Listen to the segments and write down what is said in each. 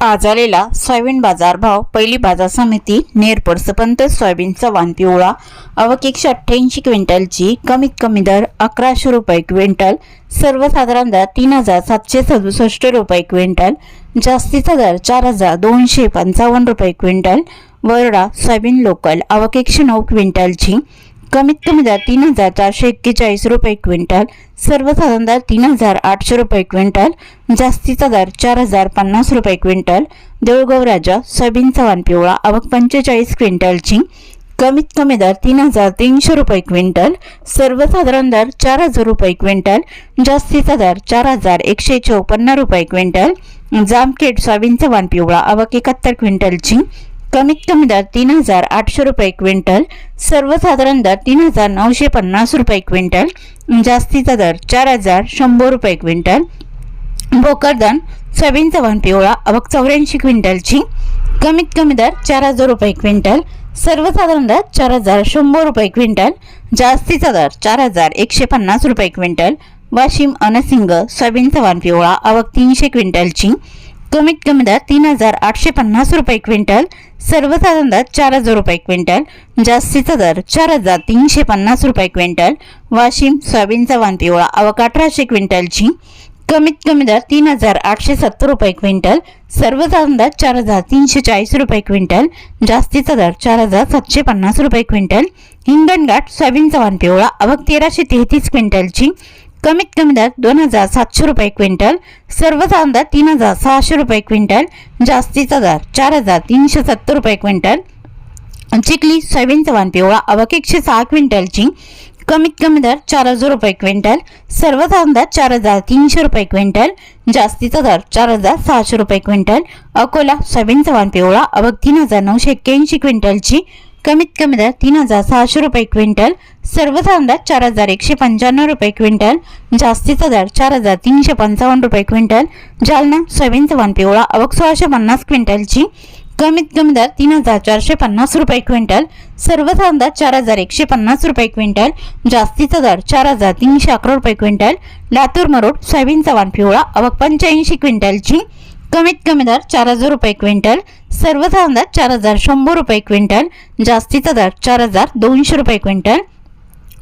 आज आलेला सोयाबीन बाजारभाव पहिली बाजार समिती नेरपड सपंत सोयाबीनचा वाण पिवळा आवक एकशे अठ्ठ्याऐंशी क्विंटलची कमीत कमी दर अकराशे रुपये क्विंटल सर्वसाधारण दर तीन हजार सातशे सदुसष्ट रुपये क्विंटल जास्तीचा दर चार हजार दोनशे पंचावन्न रुपये क्विंटल वरडा सोयाबीन लोकल आवक एकशे नऊ क्विंटलची कमीत कमी दर तीन हजार चारशे एक्केचाळीस रुपये क्विंटल सर्वसाधारण दर तीन हजार आठशे रुपये क्विंटल जास्तीचा दर चार हजार पन्नास रुपये क्विंटल देऊळगाव राजा सोयाबीन चव्हाण पिवळा आवक पंचेचाळीस क्विंटलची कमीत कमी दर तीन हजार तीनशे रुपये क्विंटल सर्वसाधारण दर चार हजार रुपये क्विंटल जास्तीचा दर चार हजार एकशे चौपन्न रुपये क्विंटल जामखेड सोयाबीनचा वाण पिवळा आवक एकाहत्तर क्विंटलची कमीत कमी दर तीन हजार आठशे रुपये क्विंटल सर्वसाधारण दर तीन हजार नऊशे पन्नास रुपये क्विंटल जास्तीचा दर चार हजार शंभर रुपये क्विंटल भोकरदन सोयाबीन चव्हाण पिवळा अवक चौऱ्याऐंशी क्विंटलची कमीत कमी दर चार हजार रुपये क्विंटल सर्वसाधारण दर चार हजार शंभर रुपये क्विंटल जास्तीचा दर चार हजार एकशे पन्नास रुपये क्विंटल वाशिम अनसिंग सोयाबीन चव्हाण पिवळा आवक तीनशे क्विंटलची कमीत कमी दर तीन हजार आठशे पन्नास रुपये क्विंटल सर्वसाधारण दर चार हजार रुपये क्विंटल जास्तीचा दर चार हजार तीनशे पन्नास रुपये क्विंटल वाशिम सोयाबीनचा चव्हाण पिवळा आवक अठराशे क्विंटलची कमीत कमी दर तीन हजार आठशे सत्तर रुपये क्विंटल सर्वसाधारण दर चार हजार तीनशे चाळीस रुपये क्विंटल जास्तीचा दर चार हजार सातशे पन्नास रुपये क्विंटल हिंगणघाट सोयाबीनचा चव्हाण पिवळा आवक तेराशे तेहतीस क्विंटलची कमीत कमी दर दोन हजार सातशे रुपये क्विंटल सर्वसाधारण दर तीन हजार सहाशे रुपये क्विंटल जास्तीचा दर चार हजार तीनशे सत्तर रुपये क्विंटल. चिखली सोयाबीनचा वाण पिवळा अवक एकशे सहा क्विंटलची कमीत कमी दर चार हजार रुपये क्विंटल सर्वसाधारण दर चार हजार तीनशे रुपये क्विंटल जास्तीचा दर चार हजार सहाशे रुपये क्विंटल. अकोला सोयाबीनचा वाण पिवळा अवक तीन हजार नऊशे एक्क्याऐंशी क्विंटलची कमीत कमी दर तीन हजार सहाशे रुपये क्विंटल सर्वसाधारण दर चार हजार एकशे पंच्याण्णव रुपये क्विंटल जास्तीचा दर चार हजार तीनशे पंचावन्न रुपये क्विंटल जालना सोयाबीन चव्हाण पिवळा अवक सोळाशे पन्नास क्विंटलची कमीत कमी दर तीन हजार चारशे पन्नास रुपये क्विंटल सर्वसाधारण दर चार हजार एकशे पन्नास रुपये क्विंटल जास्तीचा दर चार हजार तीनशे अकरा रुपये क्विंटल लातूर मरोड सोयाबीन चव्हाण पिवळा अवक पंच्याऐंशी क्विंटलची कमीत कमी दर चार हजार रुपये क्विंटल सर्वसाधारण दर चार हजार शंभर रुपये क्विंटल जास्तीचा दर चार हजार दोनशे रुपये क्विंटल.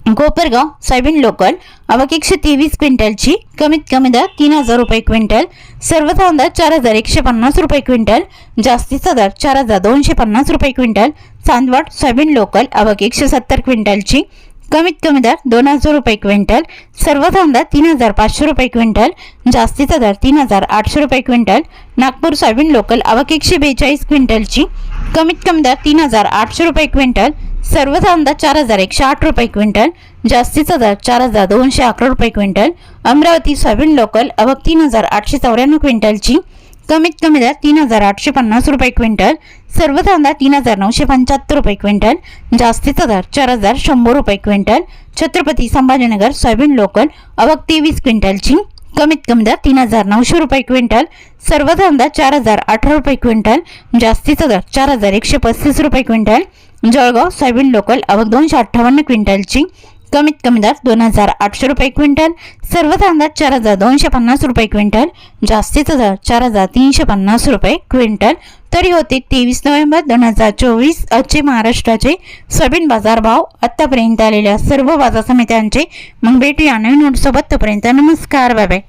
कोपरगाव सोयाबीन लोकल आवक एकशे तेवीस क्विंटलची कमीत कमी दर तीन हजार रुपये क्विंटल. सर्वसाधारण दर चार हजार एकशे पन्नास रुपये क्विंटल जास्तीचा दर चार हजार दोनशे पन्नास रुपये क्विंटल. चांदवड सोयाबीन लोकल आवक एकशे सत्तर क्विंटलची कमीत कमी दर दोन हजार रुपये क्विंटल सर्व दर तीन हजार पाचशे रुपये क्विंटल जास्तीचा दर तीन हजार आठशे रुपये क्विंटल नागपूर सोयाबीन लोकल आवक एकशे बेचाळीस क्विंटलची कमीत कमी दर तीन हजार आठशे रुपये क्विंटल सर्व दर चार हजार एकशे आठ रुपये क्विंटल जास्तीचा दर चार हजार दोनशे अकरा रुपये क्विंटल अमरावती सोयाबीन लोकल आवक तीन हजार आठशे चौऱ्याण्णव क्विंटलची कमीत कमी दर तीन हजार आठशे पन्नास रुपये क्विंटल सर्व कांदा तीन हजार नऊशे पंच्याहत्तर रुपये क्विंटल जास्तीचा दर चार हजार शंभर रुपये quintal Chhatrapati Sambhajinagar soybean local आवक तेवीस क्विंटलची कमीत कमी दर तीन हजार नऊशे रुपये क्विंटल सर्व कांदा चार हजार अठरा रुपये क्विंटल जास्तीचा दर चार हजार एकशे पस्तीस रुपये क्विंटल जळगाव सोयाबीन लोकल आवक दोनशे अठ्ठावन्न क्विंटलची कमीत कमी दर दोन हजार आठशे रुपये क्विंटल सर्व दर चार हजार दोनशे पन्नास रुपये क्विंटल जास्तीचा दर चार हजार तीनशे पन्नास रुपये क्विंटल. तरी होते तेवीस नोव्हेंबर दोन हजार चोवीस आजचे महाराष्ट्राचे सोयाबीन बाजार भाव आत्तापर्यंत आलेल्या सर्व बाजार समित्यांचे मग भेटूया नवीन नोटसोबत तोपर्यंत नमस्कार बाय बाय.